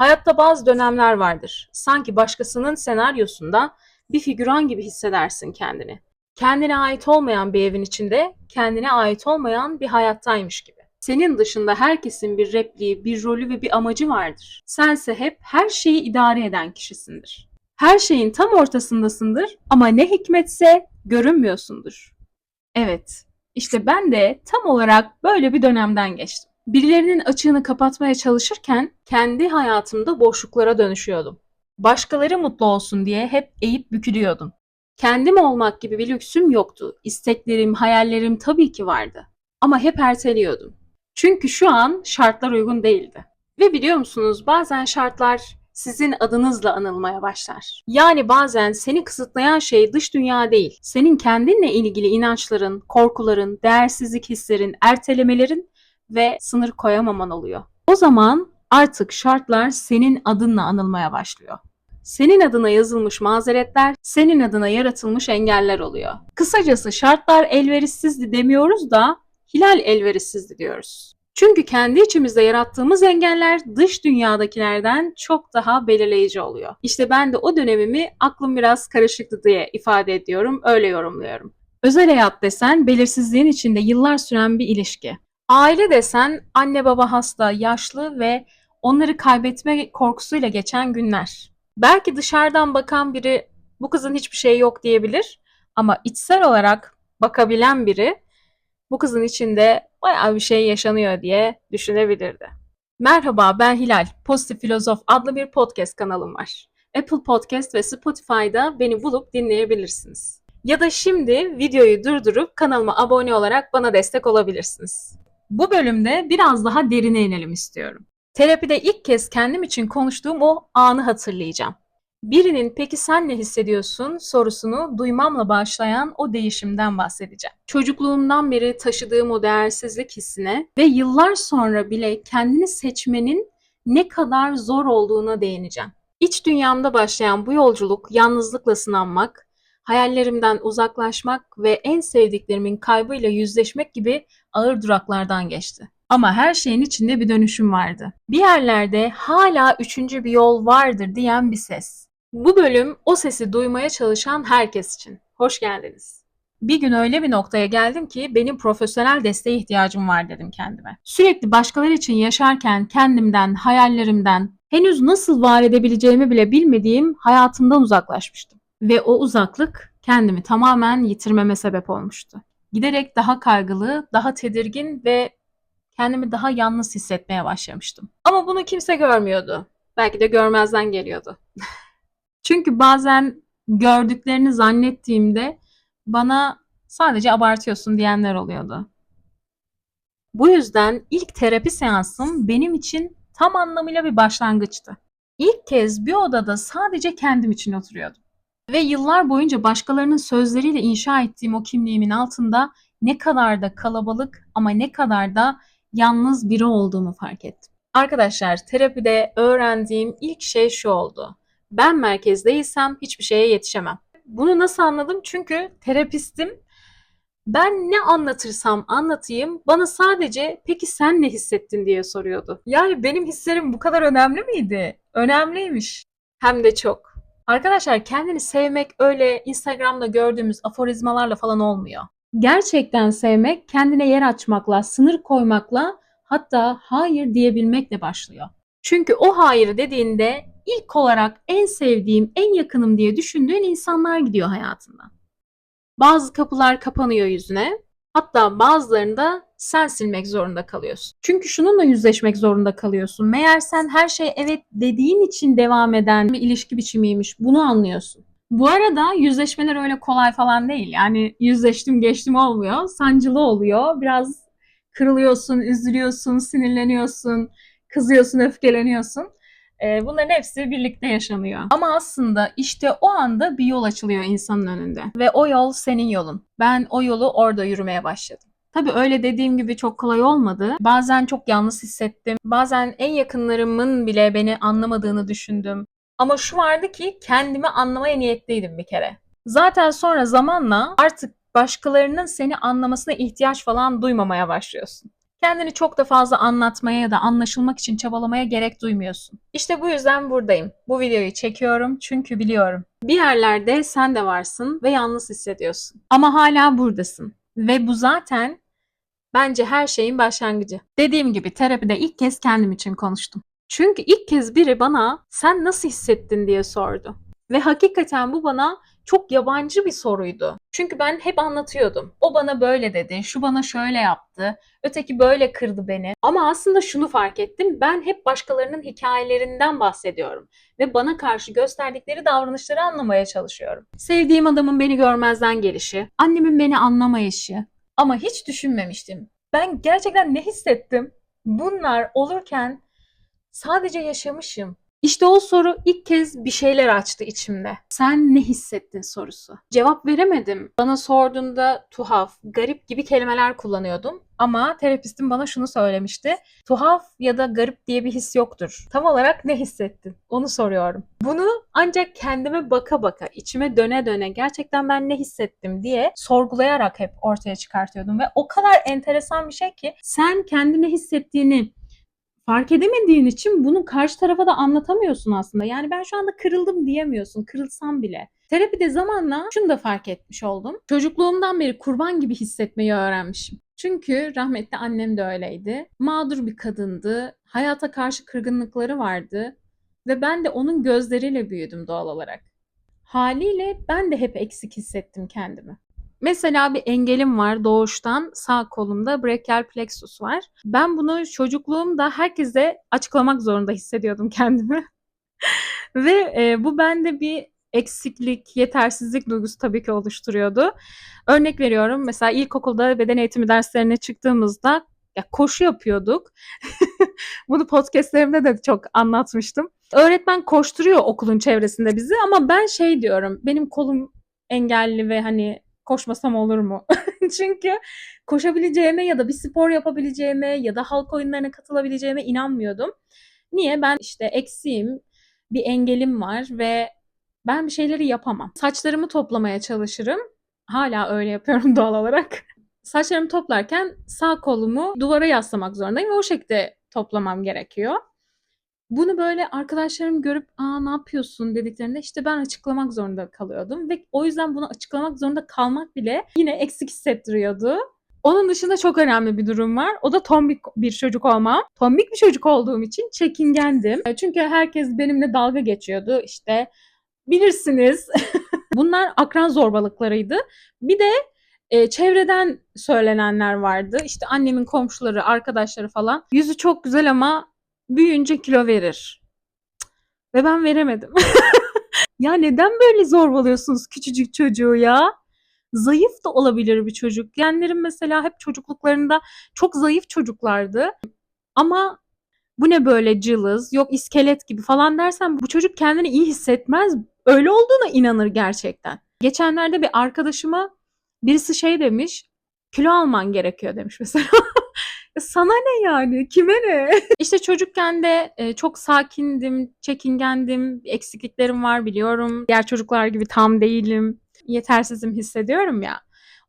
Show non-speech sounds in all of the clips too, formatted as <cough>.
Hayatta bazı dönemler vardır. Sanki başkasının senaryosunda bir figüran gibi hissedersin kendini. Kendine ait olmayan bir evin içinde kendine ait olmayan bir hayattaymış gibi. Senin dışında herkesin bir repliği, bir rolü ve bir amacı vardır. Sense hep her şeyi idare eden kişisindir. Her şeyin tam ortasındasındır ama ne hikmetse görünmüyorsundur. Evet, işte ben de tam olarak böyle bir dönemden geçtim. Birilerinin açığını kapatmaya çalışırken kendi hayatımda boşluklara dönüşüyordum. Başkaları mutlu olsun diye hep eğip bükülüyordum. Kendim olmak gibi bir lüksüm yoktu. İsteklerim, hayallerim tabii ki vardı. Ama hep erteliyordum. Çünkü şu an şartlar uygun değildi. Ve biliyor musunuz bazen şartlar sizin adınızla anılmaya başlar. Yani bazen seni kısıtlayan şey dış dünya değil, senin kendinle ilgili inançların, korkuların, değersizlik hislerin, ertelemelerin ve sınır koyamaman oluyor. O zaman artık şartlar senin adınla anılmaya başlıyor. Senin adına yazılmış mazeretler, senin adına yaratılmış engeller oluyor. Kısacası şartlar elverişsizdi demiyoruz da hilal elverişsizdi diyoruz. Çünkü kendi içimizde yarattığımız engeller dış dünyadakilerden çok daha belirleyici oluyor. İşte ben de o dönemimi aklım biraz karışıktı diye ifade ediyorum, öyle yorumluyorum. Özel hayat desen belirsizliğin içinde yıllar süren bir ilişki. Aile desen anne baba hasta, yaşlı ve onları kaybetme korkusuyla geçen günler. Belki dışarıdan bakan biri bu kızın hiçbir şey yok diyebilir ama içsel olarak bakabilen biri bu kızın içinde bayağı bir şey yaşanıyor diye düşünebilirdi. Merhaba ben Hilal. Pozitif Filozof adlı bir podcast kanalım var. Apple Podcast ve Spotify'da beni bulup dinleyebilirsiniz. Ya da şimdi videoyu durdurup kanalıma abone olarak bana destek olabilirsiniz. Bu bölümde biraz daha derine inelim istiyorum. Terapide ilk kez kendim için konuştuğum o anı hatırlayacağım. Birinin peki sen ne hissediyorsun sorusunu duymamla başlayan o değişimden bahsedeceğim. Çocukluğumdan beri taşıdığım o değersizlik hissine ve yıllar sonra bile kendini seçmenin ne kadar zor olduğuna değineceğim. İç dünyamda başlayan bu yolculuk yalnızlıkla sınanmak, hayallerimden uzaklaşmak ve en sevdiklerimin kaybıyla yüzleşmek gibi ağır duraklardan geçti. Ama her şeyin içinde bir dönüşüm vardı. Bir yerlerde hala üçüncü bir yol vardır diyen bir ses. Bu bölüm o sesi duymaya çalışan herkes için. Hoş geldiniz. Bir gün öyle bir noktaya geldim ki benim profesyonel desteğe ihtiyacım var dedim kendime. Sürekli başkaları için yaşarken kendimden, hayallerimden, henüz nasıl var edebileceğimi bile bilmediğim hayatımdan uzaklaşmıştım. Ve o uzaklık kendimi tamamen yitirmeme sebep olmuştu. Giderek daha kaygılı, daha tedirgin ve kendimi daha yalnız hissetmeye başlamıştım. Ama bunu kimse görmüyordu. Belki de görmezden geliyordu. <laughs> Çünkü bazen gördüklerini zannettiğimde bana sadece abartıyorsun diyenler oluyordu. Bu yüzden ilk terapi seansım benim için tam anlamıyla bir başlangıçtı. İlk kez bir odada sadece kendim için oturuyordum. Ve yıllar boyunca başkalarının sözleriyle inşa ettiğim o kimliğimin altında ne kadar da kalabalık ama ne kadar da yalnız biri olduğumu fark ettim. Arkadaşlar terapide öğrendiğim ilk şey şu oldu. Ben merkezdeysem hiçbir şeye yetişemem. Bunu nasıl anladım? Çünkü terapistim ben ne anlatırsam anlatayım bana sadece peki sen ne hissettin diye soruyordu. Yani benim hislerim bu kadar önemli miydi? Önemliymiş. Hem de çok. Arkadaşlar kendini sevmek öyle Instagram'da gördüğümüz aforizmalarla falan olmuyor. Gerçekten sevmek kendine yer açmakla, sınır koymakla hatta hayır diyebilmekle başlıyor. Çünkü o hayır dediğinde ilk olarak en sevdiğim, en yakınım diye düşündüğün insanlar gidiyor hayatından. Bazı kapılar kapanıyor yüzüne. Hatta bazılarında sen silmek zorunda kalıyorsun. Çünkü şununla yüzleşmek zorunda kalıyorsun. Meğer sen her şey evet dediğin için devam eden bir ilişki biçimiymiş. Bunu anlıyorsun. Bu arada yüzleşmeler öyle kolay falan değil. Yani yüzleştim geçtim olmuyor. Sancılı oluyor. Biraz kırılıyorsun, üzülüyorsun, sinirleniyorsun, kızıyorsun, öfkeleniyorsun. Ee, bunların hepsi birlikte yaşanıyor. Ama aslında işte o anda bir yol açılıyor insanın önünde. Ve o yol senin yolun. Ben o yolu orada yürümeye başladım. Tabii öyle dediğim gibi çok kolay olmadı. Bazen çok yalnız hissettim. Bazen en yakınlarımın bile beni anlamadığını düşündüm. Ama şu vardı ki kendimi anlamaya niyetliydim bir kere. Zaten sonra zamanla artık başkalarının seni anlamasına ihtiyaç falan duymamaya başlıyorsun. Kendini çok da fazla anlatmaya ya da anlaşılmak için çabalamaya gerek duymuyorsun. İşte bu yüzden buradayım. Bu videoyu çekiyorum çünkü biliyorum. Bir yerlerde sen de varsın ve yalnız hissediyorsun. Ama hala buradasın. Ve bu zaten bence her şeyin başlangıcı. Dediğim gibi terapide ilk kez kendim için konuştum. Çünkü ilk kez biri bana sen nasıl hissettin diye sordu. Ve hakikaten bu bana çok yabancı bir soruydu. Çünkü ben hep anlatıyordum. O bana böyle dedi, şu bana şöyle yaptı, öteki böyle kırdı beni. Ama aslında şunu fark ettim. Ben hep başkalarının hikayelerinden bahsediyorum ve bana karşı gösterdikleri davranışları anlamaya çalışıyorum. Sevdiğim adamın beni görmezden gelişi, annemin beni anlamayışı. Ama hiç düşünmemiştim. Ben gerçekten ne hissettim? Bunlar olurken sadece yaşamışım. İşte o soru ilk kez bir şeyler açtı içimde. Sen ne hissettin sorusu. Cevap veremedim. Bana sorduğunda tuhaf, garip gibi kelimeler kullanıyordum. Ama terapistim bana şunu söylemişti. Tuhaf ya da garip diye bir his yoktur. Tam olarak ne hissettin? Onu soruyorum. Bunu ancak kendime baka baka, içime döne döne gerçekten ben ne hissettim diye sorgulayarak hep ortaya çıkartıyordum. Ve o kadar enteresan bir şey ki sen kendi ne hissettiğini fark edemediğin için bunu karşı tarafa da anlatamıyorsun aslında. Yani ben şu anda kırıldım diyemiyorsun, kırılsam bile. Terapide zamanla şunu da fark etmiş oldum. Çocukluğumdan beri kurban gibi hissetmeyi öğrenmişim. Çünkü rahmetli annem de öyleydi. Mağdur bir kadındı. Hayata karşı kırgınlıkları vardı. Ve ben de onun gözleriyle büyüdüm doğal olarak. Haliyle ben de hep eksik hissettim kendimi. Mesela bir engelim var doğuştan sağ kolumda brachial plexus var. Ben bunu çocukluğumda herkese açıklamak zorunda hissediyordum kendimi. <laughs> Ve e, bu bende bir eksiklik, yetersizlik duygusu tabii ki oluşturuyordu. Örnek veriyorum mesela ilkokulda beden eğitimi derslerine çıktığımızda ya koşu yapıyorduk. <laughs> Bunu podcastlerimde de çok anlatmıştım. Öğretmen koşturuyor okulun çevresinde bizi ama ben şey diyorum benim kolum engelli ve hani koşmasam olur mu? <laughs> Çünkü koşabileceğime ya da bir spor yapabileceğime ya da halk oyunlarına katılabileceğime inanmıyordum. Niye? Ben işte eksiğim, bir engelim var ve ben bir şeyleri yapamam. Saçlarımı toplamaya çalışırım. Hala öyle yapıyorum <laughs> doğal olarak. Saçlarımı toplarken sağ kolumu duvara yaslamak zorundayım ve o şekilde toplamam gerekiyor. Bunu böyle arkadaşlarım görüp aa ne yapıyorsun dediklerinde işte ben açıklamak zorunda kalıyordum ve o yüzden bunu açıklamak zorunda kalmak bile yine eksik hissettiriyordu. Onun dışında çok önemli bir durum var. O da tombik bir çocuk olmam. Tombik bir çocuk olduğum için çekingendim. Çünkü herkes benimle dalga geçiyordu. İşte bilirsiniz. <laughs> Bunlar akran zorbalıklarıydı. Bir de e, çevreden söylenenler vardı. İşte annemin komşuları, arkadaşları falan. Yüzü çok güzel ama büyüyünce kilo verir. Ve ben veremedim. <laughs> ya neden böyle zorbalıyorsunuz küçücük çocuğu ya? Zayıf da olabilir bir çocuk. Genlerim mesela hep çocukluklarında çok zayıf çocuklardı. Ama bu ne böyle cılız, yok iskelet gibi falan dersen bu çocuk kendini iyi hissetmez. Öyle olduğuna inanır gerçekten. Geçenlerde bir arkadaşıma birisi şey demiş, kilo alman gerekiyor demiş mesela. <laughs> Sana ne yani? Kime ne? <laughs> işte çocukken de e, çok sakindim, çekingendim. Eksikliklerim var biliyorum. Diğer çocuklar gibi tam değilim. Yetersizim hissediyorum ya.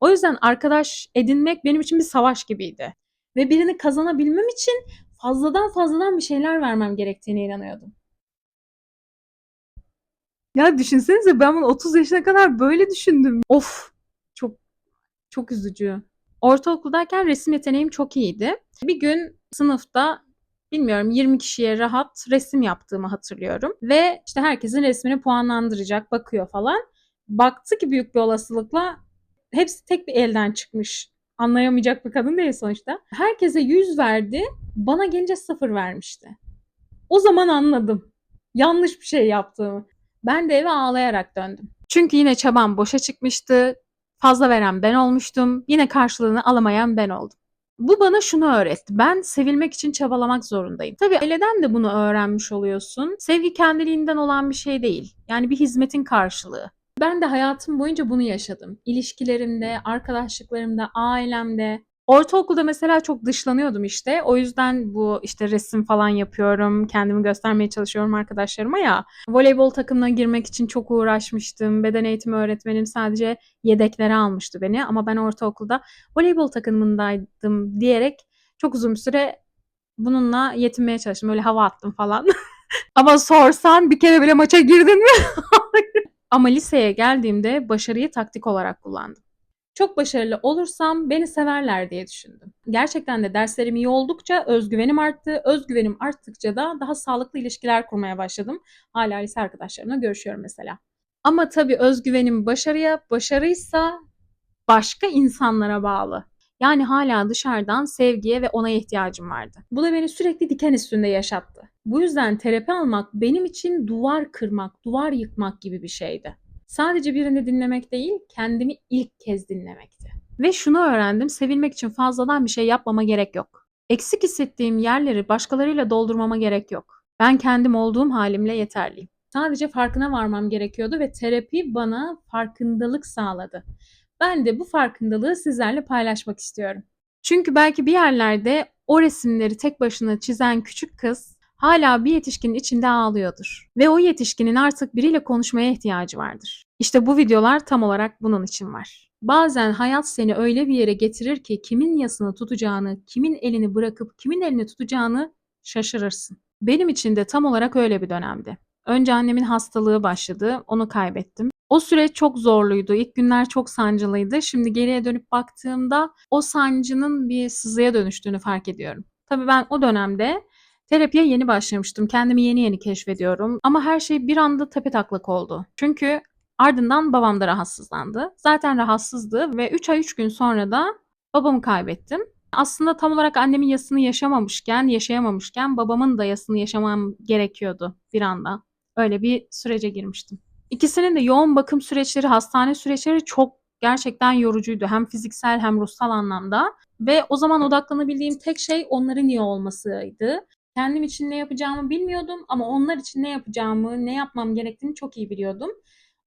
O yüzden arkadaş edinmek benim için bir savaş gibiydi. Ve birini kazanabilmem için fazladan fazladan bir şeyler vermem gerektiğine inanıyordum. Ya düşünsenize ben bunu 30 yaşına kadar böyle düşündüm. Of çok çok üzücü. Ortaokuldayken resim yeteneğim çok iyiydi. Bir gün sınıfta bilmiyorum 20 kişiye rahat resim yaptığımı hatırlıyorum. Ve işte herkesin resmini puanlandıracak, bakıyor falan. Baktı ki büyük bir olasılıkla hepsi tek bir elden çıkmış. Anlayamayacak bir kadın değil sonuçta. Herkese 100 verdi, bana gelince 0 vermişti. O zaman anladım. Yanlış bir şey yaptığımı. Ben de eve ağlayarak döndüm. Çünkü yine çabam boşa çıkmıştı. Fazla veren ben olmuştum. Yine karşılığını alamayan ben oldum. Bu bana şunu öğretti. Ben sevilmek için çabalamak zorundayım. Tabii aileden de bunu öğrenmiş oluyorsun. Sevgi kendiliğinden olan bir şey değil. Yani bir hizmetin karşılığı. Ben de hayatım boyunca bunu yaşadım. İlişkilerimde, arkadaşlıklarımda, ailemde. Ortaokulda mesela çok dışlanıyordum işte. O yüzden bu işte resim falan yapıyorum. Kendimi göstermeye çalışıyorum arkadaşlarıma ya. Voleybol takımına girmek için çok uğraşmıştım. Beden eğitimi öğretmenim sadece yedeklere almıştı beni. Ama ben ortaokulda voleybol takımındaydım diyerek Çok uzun süre bununla yetinmeye çalıştım. Öyle hava attım falan. <laughs> Ama sorsan bir kere bile maça girdin mi? <laughs> Ama liseye geldiğimde başarıyı taktik olarak kullandım. Çok başarılı olursam beni severler diye düşündüm. Gerçekten de derslerim iyi oldukça özgüvenim arttı. Özgüvenim arttıkça da daha sağlıklı ilişkiler kurmaya başladım. Hala lise arkadaşlarımla görüşüyorum mesela. Ama tabii özgüvenim başarıya, başarıysa başka insanlara bağlı. Yani hala dışarıdan sevgiye ve onaya ihtiyacım vardı. Bu da beni sürekli diken üstünde yaşattı. Bu yüzden terapi almak benim için duvar kırmak, duvar yıkmak gibi bir şeydi. Sadece birini dinlemek değil, kendimi ilk kez dinlemekti. Ve şunu öğrendim, sevilmek için fazladan bir şey yapmama gerek yok. Eksik hissettiğim yerleri başkalarıyla doldurmama gerek yok. Ben kendim olduğum halimle yeterliyim. Sadece farkına varmam gerekiyordu ve terapi bana farkındalık sağladı. Ben de bu farkındalığı sizlerle paylaşmak istiyorum. Çünkü belki bir yerlerde o resimleri tek başına çizen küçük kız hala bir yetişkinin içinde ağlıyordur. Ve o yetişkinin artık biriyle konuşmaya ihtiyacı vardır. İşte bu videolar tam olarak bunun için var. Bazen hayat seni öyle bir yere getirir ki kimin yasını tutacağını, kimin elini bırakıp kimin elini tutacağını şaşırırsın. Benim için de tam olarak öyle bir dönemdi. Önce annemin hastalığı başladı, onu kaybettim. O süreç çok zorluydu. İlk günler çok sancılıydı. Şimdi geriye dönüp baktığımda o sancının bir sızıya dönüştüğünü fark ediyorum. Tabii ben o dönemde terapiye yeni başlamıştım. Kendimi yeni yeni keşfediyorum. Ama her şey bir anda tepetaklak oldu. Çünkü ardından babam da rahatsızlandı. Zaten rahatsızdı ve 3 ay 3 gün sonra da babamı kaybettim. Aslında tam olarak annemin yasını yaşamamışken, yaşayamamışken babamın da yasını yaşamam gerekiyordu bir anda. Öyle bir sürece girmiştim. İkisinin de yoğun bakım süreçleri, hastane süreçleri çok gerçekten yorucuydu. Hem fiziksel hem ruhsal anlamda. Ve o zaman odaklanabildiğim tek şey onların iyi olmasıydı. Kendim için ne yapacağımı bilmiyordum ama onlar için ne yapacağımı, ne yapmam gerektiğini çok iyi biliyordum.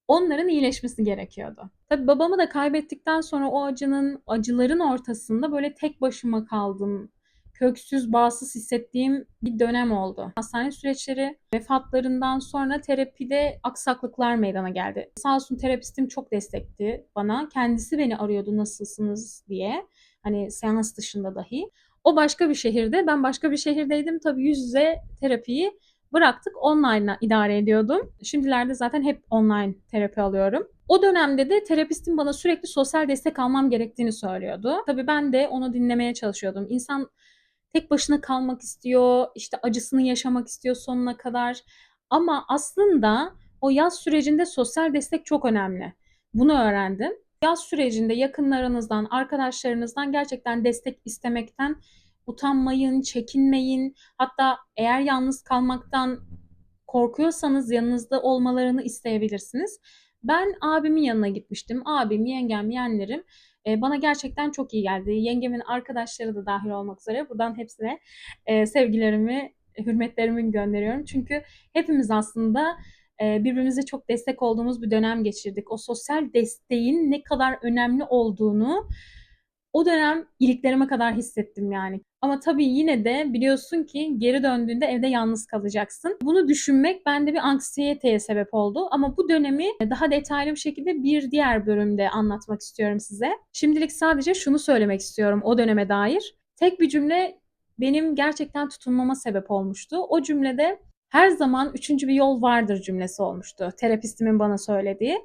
Onların iyileşmesi gerekiyordu. Tabii babamı da kaybettikten sonra o acının, acıların ortasında böyle tek başıma kaldım köksüz, bağımsız hissettiğim bir dönem oldu. Hastane süreçleri vefatlarından sonra terapide aksaklıklar meydana geldi. Sağ olsun terapistim çok destekti bana. Kendisi beni arıyordu nasılsınız diye. Hani seans dışında dahi. O başka bir şehirde, ben başka bir şehirdeydim. Tabii yüz yüze terapiyi bıraktık. Online'la idare ediyordum. Şimdilerde zaten hep online terapi alıyorum. O dönemde de terapistim bana sürekli sosyal destek almam gerektiğini söylüyordu. Tabii ben de onu dinlemeye çalışıyordum. İnsan tek başına kalmak istiyor, işte acısını yaşamak istiyor sonuna kadar. Ama aslında o yaz sürecinde sosyal destek çok önemli. Bunu öğrendim. Yaz sürecinde yakınlarınızdan, arkadaşlarınızdan gerçekten destek istemekten utanmayın, çekinmeyin. Hatta eğer yalnız kalmaktan korkuyorsanız yanınızda olmalarını isteyebilirsiniz. Ben abimin yanına gitmiştim. Abim, yengem, yeğenlerim e, bana gerçekten çok iyi geldi. Yengemin arkadaşları da dahil olmak üzere buradan hepsine e, sevgilerimi, hürmetlerimi gönderiyorum. Çünkü hepimiz aslında birbirimize çok destek olduğumuz bir dönem geçirdik. O sosyal desteğin ne kadar önemli olduğunu o dönem iliklerime kadar hissettim yani. Ama tabii yine de biliyorsun ki geri döndüğünde evde yalnız kalacaksın. Bunu düşünmek bende bir anksiyeteye sebep oldu. Ama bu dönemi daha detaylı bir şekilde bir diğer bölümde anlatmak istiyorum size. Şimdilik sadece şunu söylemek istiyorum o döneme dair. Tek bir cümle benim gerçekten tutunmama sebep olmuştu. O cümlede her zaman üçüncü bir yol vardır cümlesi olmuştu. Terapistimin bana söylediği.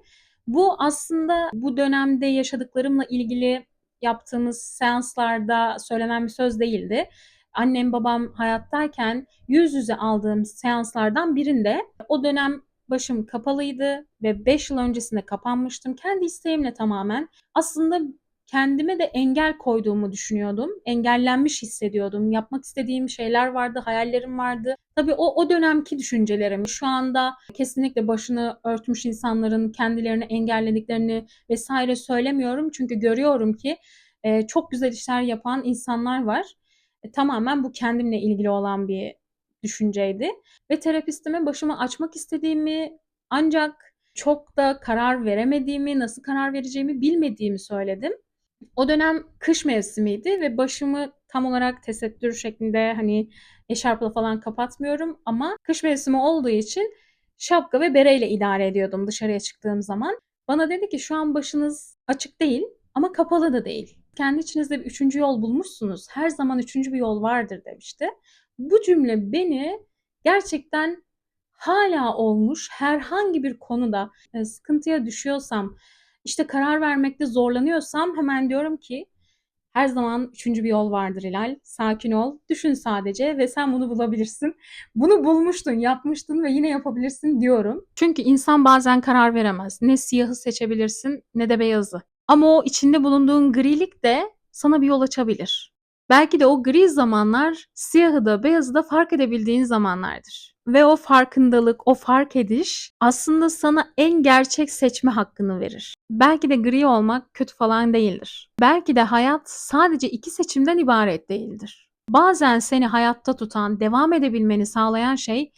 Bu aslında bu dönemde yaşadıklarımla ilgili yaptığımız seanslarda söylenen bir söz değildi. Annem babam hayattayken yüz yüze aldığım seanslardan birinde o dönem başım kapalıydı ve 5 yıl öncesinde kapanmıştım. Kendi isteğimle tamamen. Aslında kendime de engel koyduğumu düşünüyordum. Engellenmiş hissediyordum. Yapmak istediğim şeyler vardı, hayallerim vardı. Tabii o o dönemki düşüncelerim. Şu anda kesinlikle başını örtmüş insanların kendilerini engellediklerini vesaire söylemiyorum. Çünkü görüyorum ki e, çok güzel işler yapan insanlar var. E, tamamen bu kendimle ilgili olan bir düşünceydi. Ve terapistime başımı açmak istediğimi ancak çok da karar veremediğimi, nasıl karar vereceğimi bilmediğimi söyledim. O dönem kış mevsimiydi ve başımı tam olarak tesettür şeklinde hani eşarpla falan kapatmıyorum ama kış mevsimi olduğu için şapka ve bereyle idare ediyordum dışarıya çıktığım zaman. Bana dedi ki şu an başınız açık değil ama kapalı da değil. kendi içinizde bir üçüncü yol bulmuşsunuz. Her zaman üçüncü bir yol vardır demişti. Bu cümle beni gerçekten hala olmuş herhangi bir konuda e, sıkıntıya düşüyorsam, işte karar vermekte zorlanıyorsam hemen diyorum ki her zaman üçüncü bir yol vardır Hilal. Sakin ol, düşün sadece ve sen bunu bulabilirsin. Bunu bulmuştun, yapmıştın ve yine yapabilirsin diyorum. Çünkü insan bazen karar veremez. Ne siyahı seçebilirsin ne de beyazı. Ama o içinde bulunduğun grilik de sana bir yol açabilir. Belki de o gri zamanlar siyahı da beyazı da fark edebildiğin zamanlardır. Ve o farkındalık, o fark ediş aslında sana en gerçek seçme hakkını verir. Belki de gri olmak kötü falan değildir. Belki de hayat sadece iki seçimden ibaret değildir. Bazen seni hayatta tutan, devam edebilmeni sağlayan şey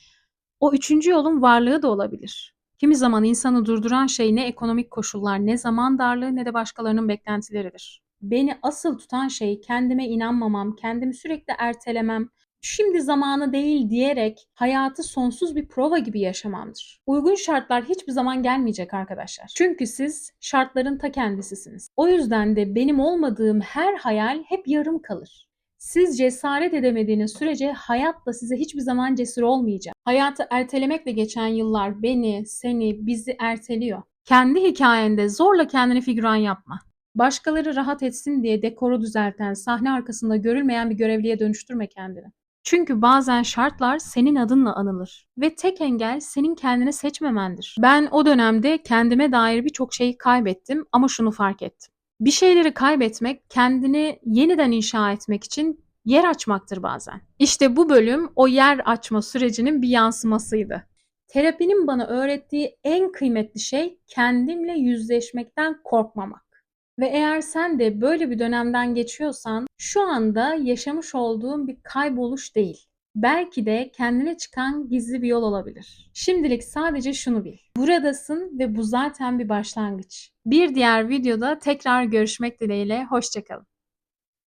o üçüncü yolun varlığı da olabilir. Kimi zaman insanı durduran şey ne ekonomik koşullar, ne zaman darlığı ne de başkalarının beklentileridir. Beni asıl tutan şey kendime inanmamam, kendimi sürekli ertelemem, şimdi zamanı değil diyerek hayatı sonsuz bir prova gibi yaşamamdır. Uygun şartlar hiçbir zaman gelmeyecek arkadaşlar. Çünkü siz şartların ta kendisisiniz. O yüzden de benim olmadığım her hayal hep yarım kalır. Siz cesaret edemediğiniz sürece hayat da size hiçbir zaman cesur olmayacak. Hayatı ertelemekle geçen yıllar beni, seni, bizi erteliyor. Kendi hikayende zorla kendini figüran yapma. Başkaları rahat etsin diye dekoru düzelten, sahne arkasında görülmeyen bir görevliye dönüştürme kendini. Çünkü bazen şartlar senin adınla anılır ve tek engel senin kendini seçmemendir. Ben o dönemde kendime dair birçok şeyi kaybettim ama şunu fark ettim. Bir şeyleri kaybetmek kendini yeniden inşa etmek için yer açmaktır bazen. İşte bu bölüm o yer açma sürecinin bir yansımasıydı. Terapinin bana öğrettiği en kıymetli şey kendimle yüzleşmekten korkmamak. Ve eğer sen de böyle bir dönemden geçiyorsan şu anda yaşamış olduğun bir kayboluş değil. Belki de kendine çıkan gizli bir yol olabilir. Şimdilik sadece şunu bil. Buradasın ve bu zaten bir başlangıç. Bir diğer videoda tekrar görüşmek dileğiyle. Hoşçakalın.